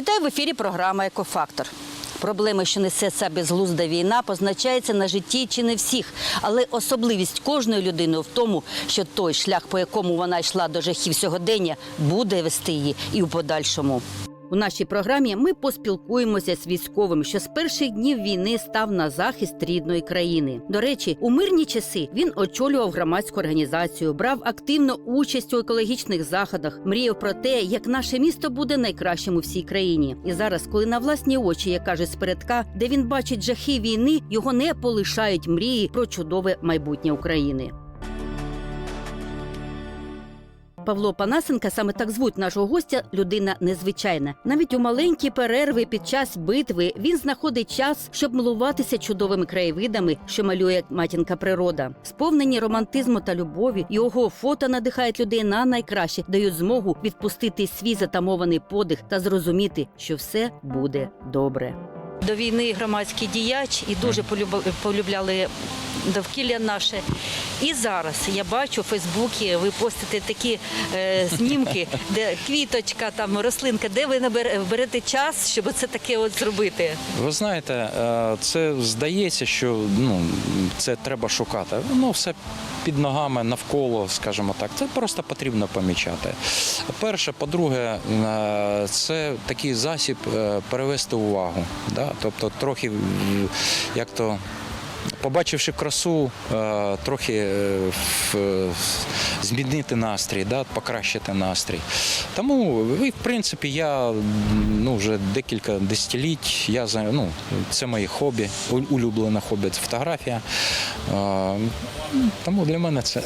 Вітаю в ефірі програма Екофактор. Проблеми, що несе ця безглузда війна, позначається на житті чи не всіх, але особливість кожної людини в тому, що той шлях, по якому вона йшла до жахів сьогодення, буде вести її і у подальшому. У нашій програмі ми поспілкуємося з військовим, що з перших днів війни став на захист рідної країни. До речі, у мирні часи він очолював громадську організацію, брав активну участь у екологічних заходах, мріяв про те, як наше місто буде найкращим у всій країні. І зараз, коли на власні очі, як каже спередка, де він бачить жахи війни, його не полишають мрії про чудове майбутнє України. Павло Панасенка, саме так звуть нашого гостя, людина незвичайна. Навіть у маленькі перерви під час битви він знаходить час, щоб милуватися чудовими краєвидами, що малює матінка природа. Сповнені романтизму та любові, його фото надихають людей на найкраще, дають змогу відпустити свій затамований подих та зрозуміти, що все буде добре. До війни громадський діяч і дуже полюбляли довкілля наше. І зараз я бачу у Фейсбуці, ви постите такі е, знімки, де квіточка, там рослинка, де ви берете час, щоб це таке от зробити. Ви знаєте, е, це здається, що ну, це треба шукати. Воно все під ногами навколо, скажімо так. Це просто потрібно помічати. Перше, по-друге, е, це такий засіб е, перевести увагу. Да? Тобто трохи як то. Побачивши красу, е, трохи е, змінити настрій, да, покращити настрій. Тому, в принципі, я ну, вже декілька десятиліть, я ну, це моє хобі, улюблене хобі це фотографія. Е, Тому для мене це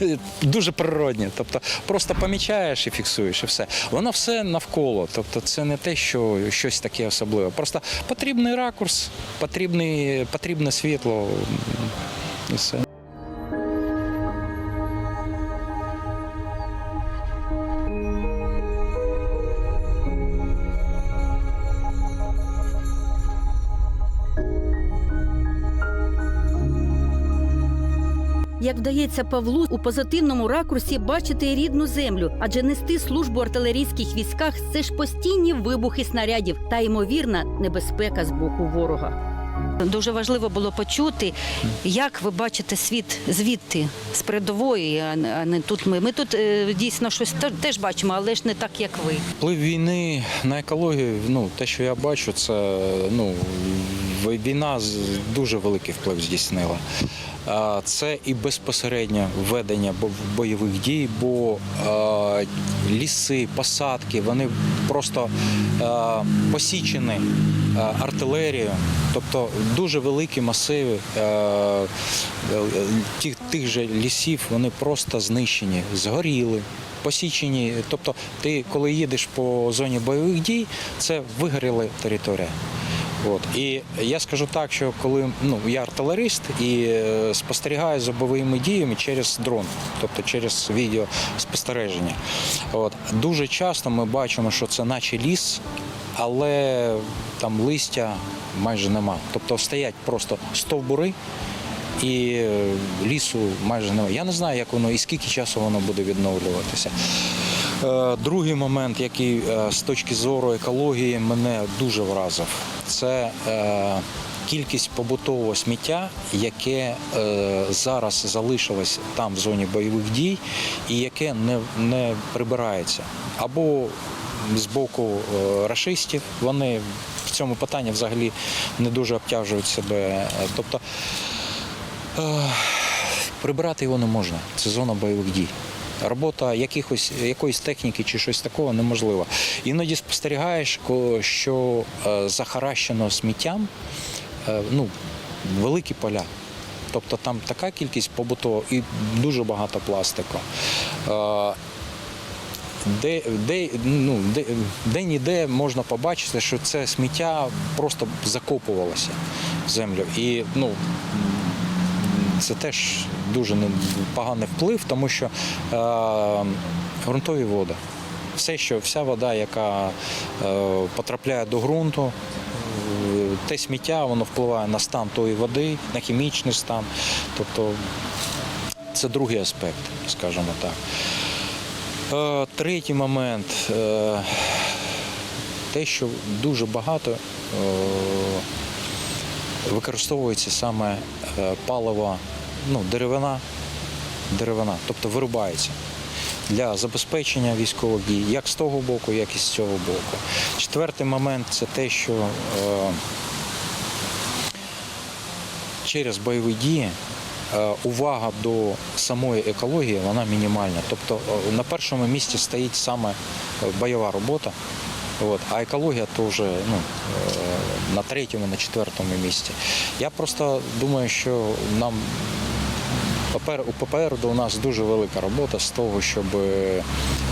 дуже природне. Тобто просто помічаєш і фіксуєш, і все. Воно все навколо. Тобто це не те, що щось таке особливе. Просто потрібний ракурс, потрібне світло. І все. Як вдається Павлу у позитивному ракурсі бачити рідну землю, адже нести службу в артилерійських військах це ж постійні вибухи снарядів та ймовірна небезпека з боку ворога. Дуже важливо було почути, як ви бачите світ звідти з передової, а не- тут. Ми ми тут е, дійсно щось те- теж бачимо, але ж не так, як ви. Вплив війни на екологію, ну те, що я бачу, це ну війна дуже великий вплив здійснила. Це і безпосередньо ведення бо- бойових дій, бо ліси, посадки, вони просто посічені артилерією, тобто дуже великі масиви тих, тих же лісів, вони просто знищені, згоріли посічені. Тобто, ти коли їдеш по зоні бойових дій, це вигоріла територія. От і я скажу так, що коли ну я артилерист і е, спостерігаю за бойовими діями через дрон, тобто через відеоспостереження. От дуже часто ми бачимо, що це наче ліс, але там листя майже нема. Тобто стоять просто стовбури. І е, лісу майже немає. Я не знаю, як воно і скільки часу воно буде відновлюватися. Е, Другий момент, який з точки зору екології мене дуже вразив, це е, кількість побутового сміття, яке е, зараз залишилось там в зоні бойових дій, і яке не, не прибирається. Або з боку е, рашистів, вони в цьому питанні взагалі не дуже обтяжують себе. Тобто Прибирати його не можна. Це зона бойових дій. Робота якихось, якоїсь техніки чи щось такого неможлива. Іноді спостерігаєш, що е, захаращено сміттям е, ну, великі поля. Тобто там така кількість побутового і дуже багато пластику. Е, де, де, ну, де, де ніде можна побачити, що це сміття просто закопувалося в землю. І ну, це теж дуже поганий вплив, тому що е, ґрунтові води. Все, що вся вода, яка е, потрапляє до ґрунту, е, те сміття, воно впливає на стан тої води, на хімічний стан. Тобто це другий аспект, скажімо так. Е, Третій момент. Е, те, що дуже багато е, використовується саме е, паливо, ну, деревина, деревина, тобто вирубається для забезпечення військових дій, як з того боку, як і з цього боку. Четвертий момент це те, що е, через бойові дії е, увага до самої екології вона мінімальна. Тобто е, на першому місці стоїть саме бойова робота. От, а екологія то вже ну, е, на третьому, на четвертому місці. Я просто думаю, що нам попер- попереду у нас дуже велика робота з того, щоб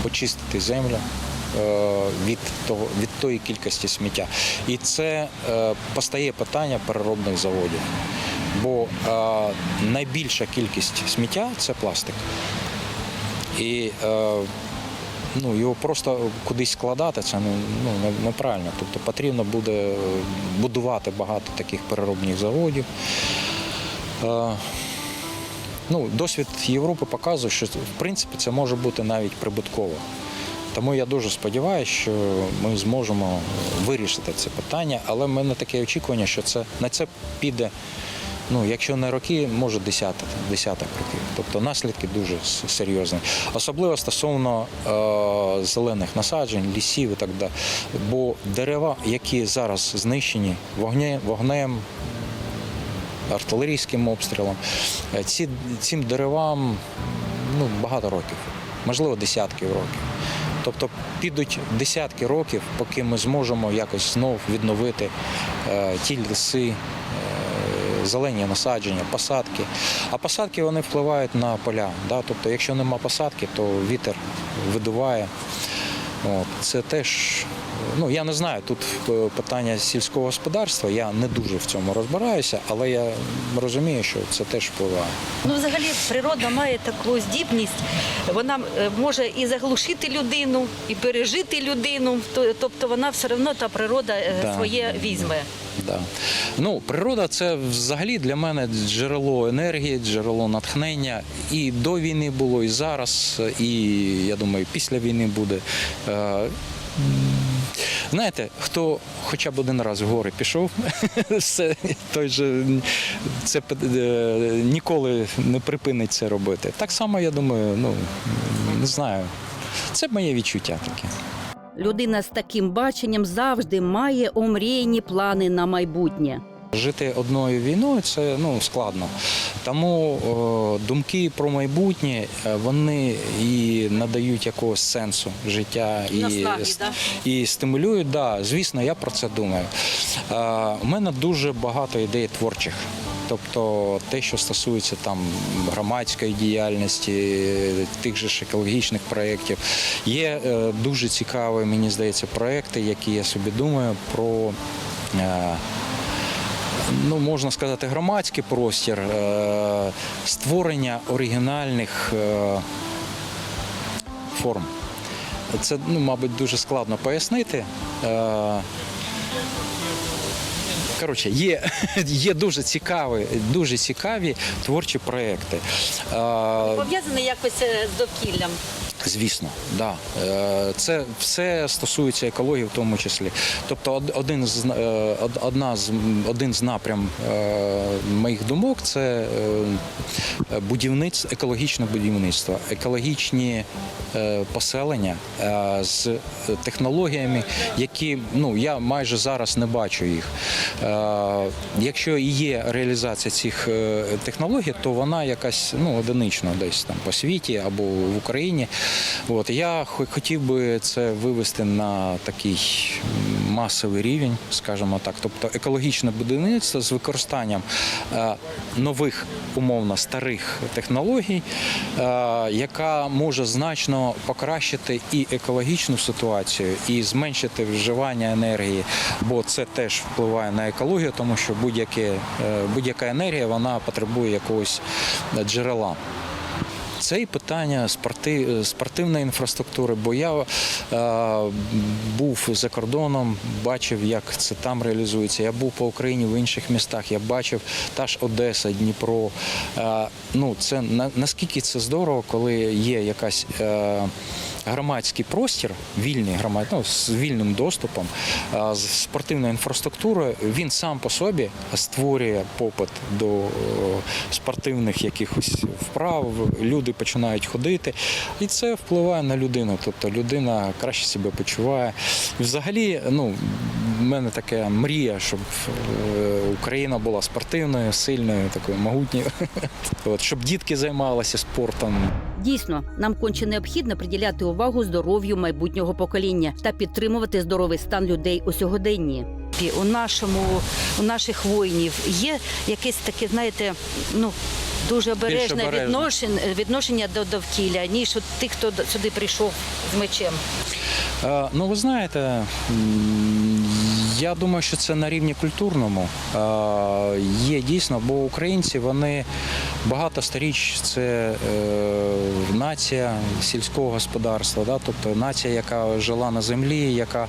очистити землю е, від, того, від тої кількості сміття. І це е, постає питання переробних заводів. Бо е, найбільша кількість сміття це пластик. І е, ну, його просто кудись складати, це ну, ну, неправильно. Тобто потрібно буде будувати багато таких переробних заводів. Е, Ну, досвід Європи показує, що в принципі це може бути навіть прибутково. Тому я дуже сподіваюся, що ми зможемо вирішити це питання, але в мене таке очікування, що це на це піде, ну, якщо не роки, може десяток, десяток років. Тобто наслідки дуже серйозні. Особливо стосовно е, зелених насаджень, лісів і так далі. Бо дерева, які зараз знищені вогне, вогнем, артилерійським обстрілом. Е, Ці, цим деревам ну, багато років, можливо, десятків років. Тобто підуть десятки років, поки ми зможемо якось знов відновити е, ті ліси, зелені насадження, посадки. А посадки вони впливають на поля. Да? Тобто, якщо нема посадки, то вітер видуває. От, це теж, ну я не знаю, тут питання сільського господарства, я не дуже в цьому розбираюся, але я розумію, що це теж впливає. Ну, взагалі, природа має таку здібність. Вона е, може і заглушити людину, і пережити людину. Тобто вона все одно та природа е, Да, своє візьме. Да. Ну, природа це взагалі для мене джерело енергії, джерело натхнення. І до війни було, і зараз, і я думаю, після війни буде. Е, Знаєте, хто хоча б один раз в гори пішов, це, той же це е, ніколи не припинить це робити. Так само, я думаю, ну не знаю. Це моє відчуття таке. Людина з таким баченням завжди має омріяні плани на майбутнє. Жити одною війною це ну складно. Тому е, думки про майбутнє е, вони і надають якогось сенсу життя і, Наснаги, с- да? і стимулюють. Да, звісно, я про це думаю. Е, у мене дуже багато ідей творчих. Тобто те, що стосується там громадської діяльності, тих же ж екологічних проєктів, є е, дуже цікаві, мені здається, проєкти, які я собі думаю про. е, ну, можна сказати, громадський простір, е, створення оригінальних форм. Це, ну, мабуть, дуже складно пояснити. Коротше, є, є дуже цікаві, дуже цікаві творчі проекти. Пов'язані якось е, з довкіллям. Звісно, да. Е, Це все стосується екології в тому числі. Тобто од- один з е, одна з один з напрям е, моїх думок це будівництво, екологічне будівництво, екологічні поселення з технологіями, які ну я майже зараз не бачу їх. Якщо є реалізація цих технологій, то вона якась ну одинична десь там по світі або в Україні. От я хотів би це вивести на такий масовий рівень, скажімо так, тобто екологічне будівництво з використанням е, нових умовно старих технологій, е, яка може значно покращити і екологічну ситуацію, і зменшити вживання енергії, бо це теж впливає на екологію, тому що е, будь-яка енергія вона потребує якогось джерела. Це і питання спорти, спортивної інфраструктури, бо я е, був за кордоном, бачив, як це там реалізується. Я був по Україні в інших містах. Я бачив та ж Одеса, Дніпро. Е, ну, це на, наскільки це здорово, коли є якась е, громадський простір, вільний громад, ну, з вільним доступом, з спортивною інфраструктурою, він сам по собі створює попит до е, спортивних якихось вправ. Люди починають ходити, і це впливає на людину. Тобто людина краще себе почуває. Взагалі, ну, в мене така мрія, щоб е, Україна була спортивною, сильною, такою могутньою. От, щоб дітки займалися спортом. Дійсно, нам конче необхідно приділяти увагу здоров'ю майбутнього покоління та підтримувати здоровий стан людей у сьогоденні. У нашому у наших воїнів є якесь таке, знаєте, ну. Дуже обережне відношення, відношення до довкілля, ніж от тих, хто сюди прийшов з мечем. Е, Ну, ви знаєте, я думаю, що це на рівні культурному е, є дійсно, бо українці вони багато сторіч це е, нація сільського господарства, да? тобто нація, яка жила на землі, яка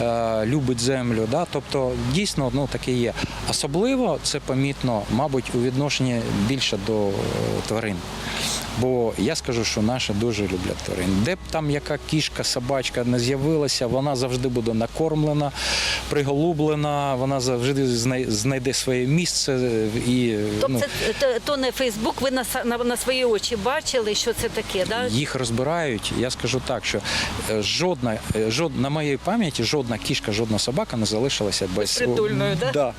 е, любить землю. Да? Тобто дійсно ну, таке є. Особливо це помітно, мабуть, у відношенні більше до е, тварин. Бо я скажу, що наші дуже люблять тварин. Де б там яка кішка, собачка не з'явилася, вона завжди буде накормлена, приголублена, вона завжди знай- знайде своє місце і Тобто ну, це то, не Фейсбук, ви на, на, на свої очі бачили, що це таке, да? їх розбирають. Я скажу так, що е, жодна, е, на моїй пам'яті жодна кішка, жодна собака не залишилася без Безпритульною, да? Да.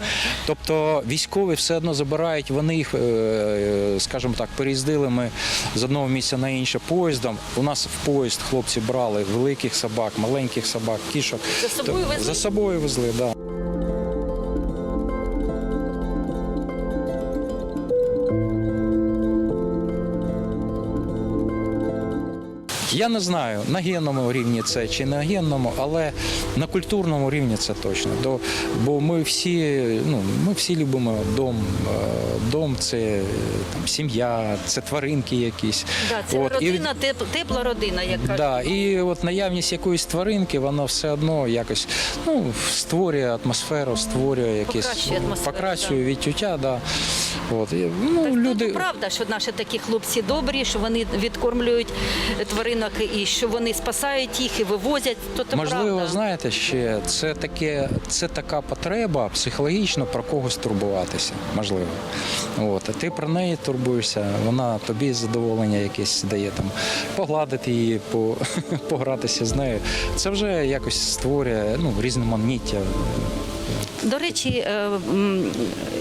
Тобто військові все одно забирають, вони їх, е, скажімо так, переїздили ми з одного місця на інше поїздом. У нас в поїзд хлопці брали великих собак, маленьких собак, кішок. За собою везли? За собою везли, так. Да. Я не знаю, на генному рівні це чи на генному, але на культурному рівні це точно. Бо ми всі, ну, ми всі любимо дом. Е, Дом це там, сім'я, це тваринки якісь. Да, це От, родина, теп, тепла родина, як кажуть. Да, і от наявність якоїсь тваринки, воно все одно якось ну, створює атмосферу, створює якісь Покращує покращує відчуття. Да. От, і, ну, Так, люди... ну, правда, що наші такі хлопці добрі, що вони відкормлюють тваринок і що вони спасають їх і вивозять. То, то Можливо, правда. знаєте, ще це таке, це така потреба психологічно про когось турбуватися. Можливо. От, а ти про неї турбуєшся, вона тобі задоволення якесь дає там погладити її, по, погратися з нею. Це вже якось створює ну, різноманіття. До речі, е,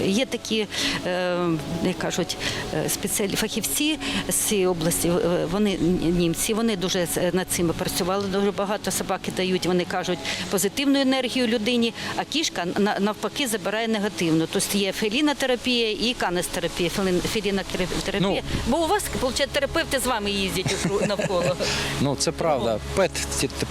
є такі, е, як кажуть, е, спеціальні фахівці з цієї області. Вони німці, вони дуже над цим працювали. Дуже багато собаки дають. Вони кажуть позитивну енергію людині, а кішка навпаки забирає негативну. Тобто є фелінотерапія і канестерапія. Фелін- Фелінотерапія. Ну, Бо у вас виходить, терапевти з вами їздять навколо. Ну це правда. Пет,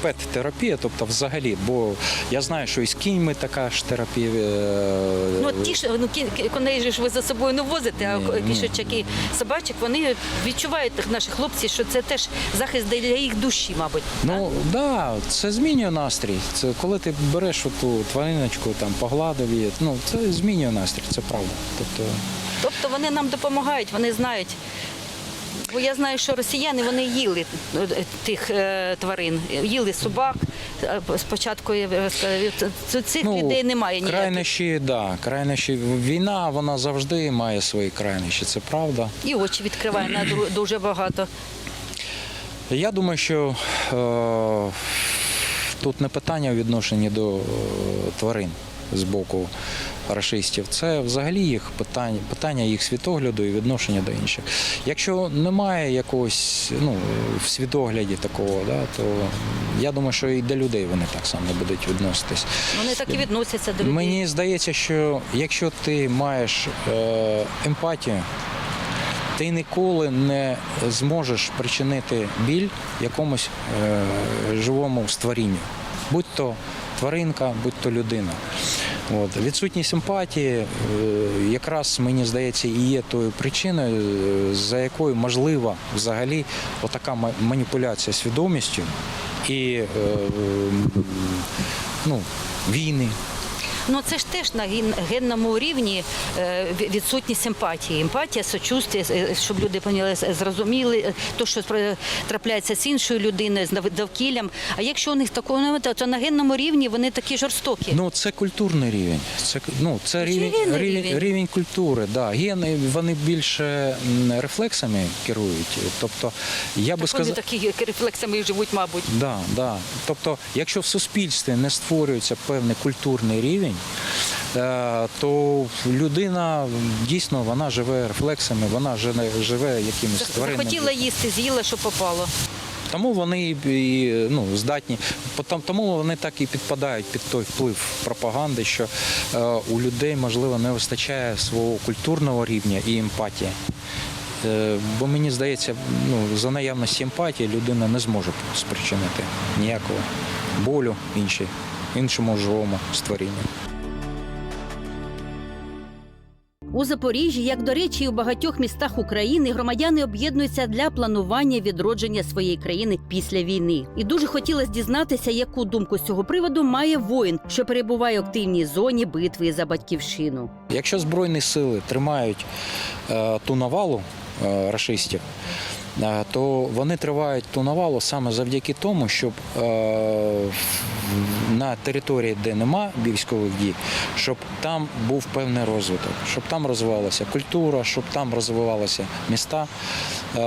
пет терапія, тобто взагалі, бо я знаю, що і з кіньми така ж терапія. Е, Ну, от ті ж ну коней ж ви за собою не возите, а ні. кішечок і собачок вони відчувають наші хлопці, що це теж захист для їх душі, мабуть. Ну да, це змінює настрій. Це коли ти береш оту твариночку, там погладив її. Ну це змінює настрій, це правда. Тобто, Тобто вони нам допомагають, вони знають. Бо я знаю, що росіяни вони їли е, тих е, тварин, їли собак. Е, Спочатку цих людей немає ніяких. Ну, Крайнощі, да, крайнощі. Війна, вона завжди має свої крайнощі, це правда. І очі відкриває на дуже багато. Я думаю, що е, тут не питання у відношенні до е, тварин з боку рашистів. Це взагалі їх питання, питання їх світогляду і відношення до інших. Якщо немає якогось ну, в світогляді такого, да, то я думаю, що і до людей вони так само будуть відноситись. Вони так і відносяться до людей. Мені здається, що якщо ти маєш е, емпатію, ти ніколи не зможеш причинити біль якомусь е, живому створінню, будь то тваринка, будь то людина. От. Відсутність емпатії е, якраз мені здається і є тою причиною, е, за якою можлива взагалі отака ма- маніпуляція свідомістю і е, ну, війни. Ну це ж теж на ген- генному рівні е, відсутність симпатії. Емпатія, сочувствие, е, щоб люди поняли, зрозуміли е, то, що трапляється з іншою людиною, з довкіллям. А якщо у них такого немає, то- на генному рівні вони такі жорстокі. Ну, це культурний рівень. Це, ну, це рівень, рівень, рівень? рівень культури. Да. Гени вони більше рефлексами керують. Тобто, я би Так вони такі рефлексами живуть, мабуть. Да, да. Тобто, якщо в суспільстві не створюється певний культурний рівень, е, то людина дійсно вона живе рефлексами, вона живе, якимось тваринним. Захотіла їсти, з'їла, що попало. Тому вони і- ну, здатні, тому вони так і підпадають під той вплив пропаганди, що е, у людей, можливо, не вистачає свого культурного рівня і емпатії. Е, бо мені здається, ну, за наявності емпатії людина не зможе спричинити ніякого болю іншій, іншому живому створінню. У Запоріжжі, як до речі, і у багатьох містах України громадяни об'єднуються для планування відродження своєї країни після війни. І дуже хотілося дізнатися, яку думку з цього приводу має воїн, що перебуває в активній зоні битви за батьківщину. Якщо Збройні сили тримають е, ту навалу е, рашистів, е, то вони тривають ту навалу саме завдяки тому, щоб е, на території, де нема військових дій, щоб там був певний розвиток, щоб там розвивалася культура, щоб там розвивалися міста. Е,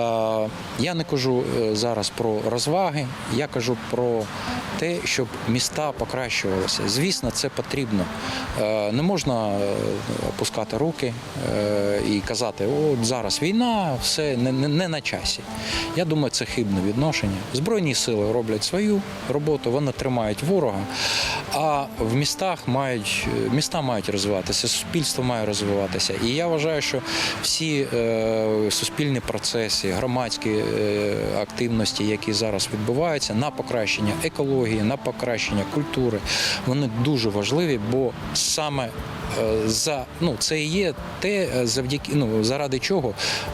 Я не кажу е, зараз про розваги, я кажу про те, щоб міста покращувалися. Звісно, це потрібно. Е, Не можна опускати руки і казати, от зараз війна, все не, не, не на часі. Я думаю, це хибне відношення. Збройні сили роблять свою роботу, вони тримають ворога. А в містах мають міста мають розвиватися, суспільство має розвиватися. І я вважаю, що всі е, суспільні процеси, громадські е, активності, які зараз відбуваються, на покращення екології, на покращення культури, вони дуже важливі, бо саме е, за ну це і є те, е, завдяки ну заради чого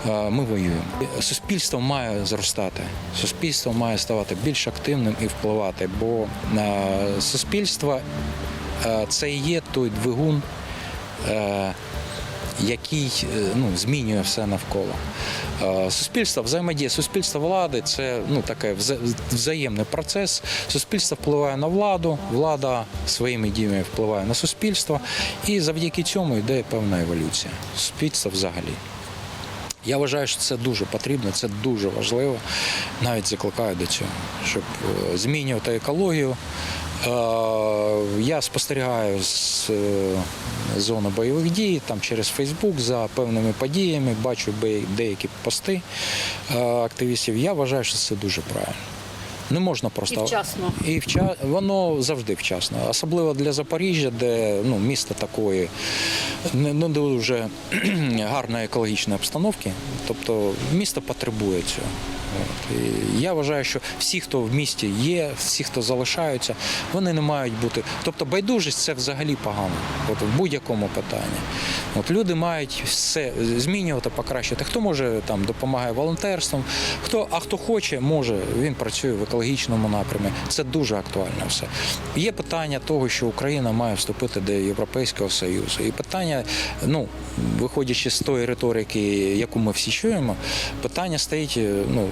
е, ми воюємо. Суспільство має зростати, суспільство має ставати більш активним і впливати, бо е, суспільство е, це і є той двигун. е, Який е, ну, змінює все навколо. Е, Суспільство, взаємодія, суспільство влади це ну, такий взаємний процес. Суспільство впливає на владу, влада своїми діями впливає на суспільство, і завдяки цьому йде певна еволюція. Суспільство взагалі. Я вважаю, що це дуже потрібно, це дуже важливо. Навіть закликаю до цього, щоб змінювати екологію. Е, Я спостерігаю з е, зони бойових дій там через Фейсбук за певними подіями, бачу деякі пости е, активістів. Я вважаю, що це дуже правильно. Не можна просто І вчасно. і вча... воно завжди вчасно, особливо для Запоріжжя, де ну, місто такої не, не дуже гарної екологічної обстановки. Тобто місто потребує цього. От. І я вважаю, що всі, хто в місті є, всі, хто залишаються, вони не мають бути. Тобто байдужість це взагалі погано, от в будь-якому питанні. От люди мають все змінювати, покращити. Хто може там допомагає волонтерством, хто, а хто хоче, може, він працює в екологічному напрямі. Це дуже актуально все. Є питання того, що Україна має вступити до Європейського Союзу. І питання, ну, виходячи з тої риторики, яку ми всі чуємо, питання стоїть, ну,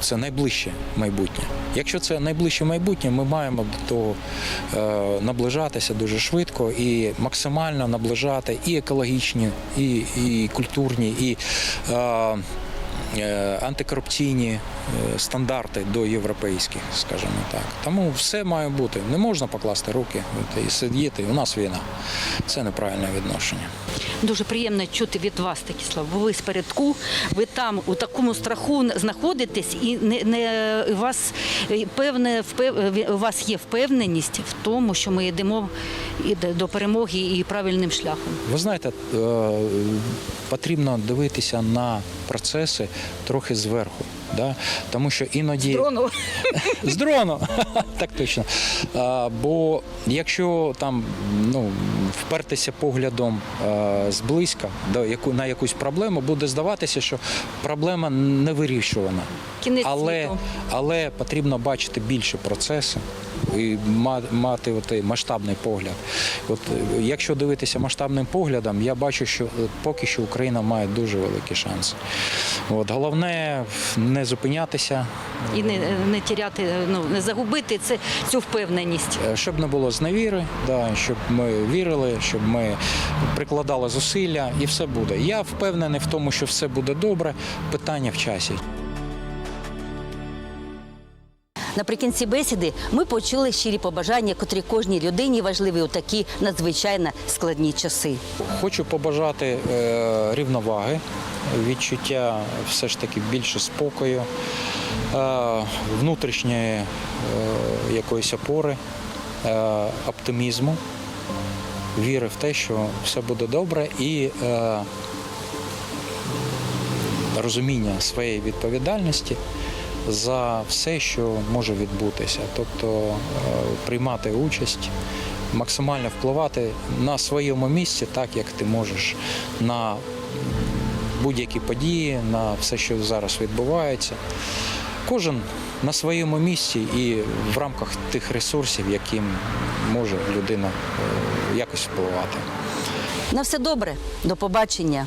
це найближче майбутнє. Якщо це найближче майбутнє, ми маємо до того е, наближатися дуже швидко і максимально наближати і екологічні, і, і культурні, і е, е, антикорупційні стандарти до європейських, скажімо так. Тому все має бути. Не можна покласти руки і сидіти. У нас війна. Це неправильне відношення. Дуже приємно чути від вас такі слова. Ви з передку, ви там у такому страху знаходитесь, і не, не у вас е, певне впев- у вас є впевненість в тому, що ми йдемо до- до перемоги і правильним шляхом. Ви знаєте, е, потрібно дивитися на процеси трохи зверху. Да? Тому що іноді Дрону. з дрону, так точно. А, бо якщо там ну, впертися поглядом а, зблизька до яку, на якусь проблему, буде здаватися, що проблема не вирішувана. Кінець Але, світу. але потрібно бачити більше процеси і мати отий масштабний погляд. От якщо дивитися масштабним поглядом, я бачу, що е, поки що Україна має дуже великі шанси. От головне не зупинятися, І не, не тіряти, ну не загубити це цю впевненість. Е, Щоб не було зневіри, да, щоб ми вірили, щоб ми прикладали зусилля, і все буде. Я впевнений в тому, що все буде добре. Питання в часі. Наприкінці бесіди ми почули щирі побажання, котрі кожній людині важливі у такі надзвичайно складні часи. Хочу побажати е, рівноваги, відчуття все ж таки більше спокою, е, внутрішньої е, якоїсь опори, оптимізму, віри в те, що все буде добре, і розуміння своєї відповідальності за все, що може відбутися. Тобто е, приймати участь, максимально впливати на своєму місці, так як ти можеш на будь-які події, на все, що зараз відбувається. Кожен на своєму місці і в рамках тих ресурсів, яким може людина е, якось впливати. На все добре, до побачення.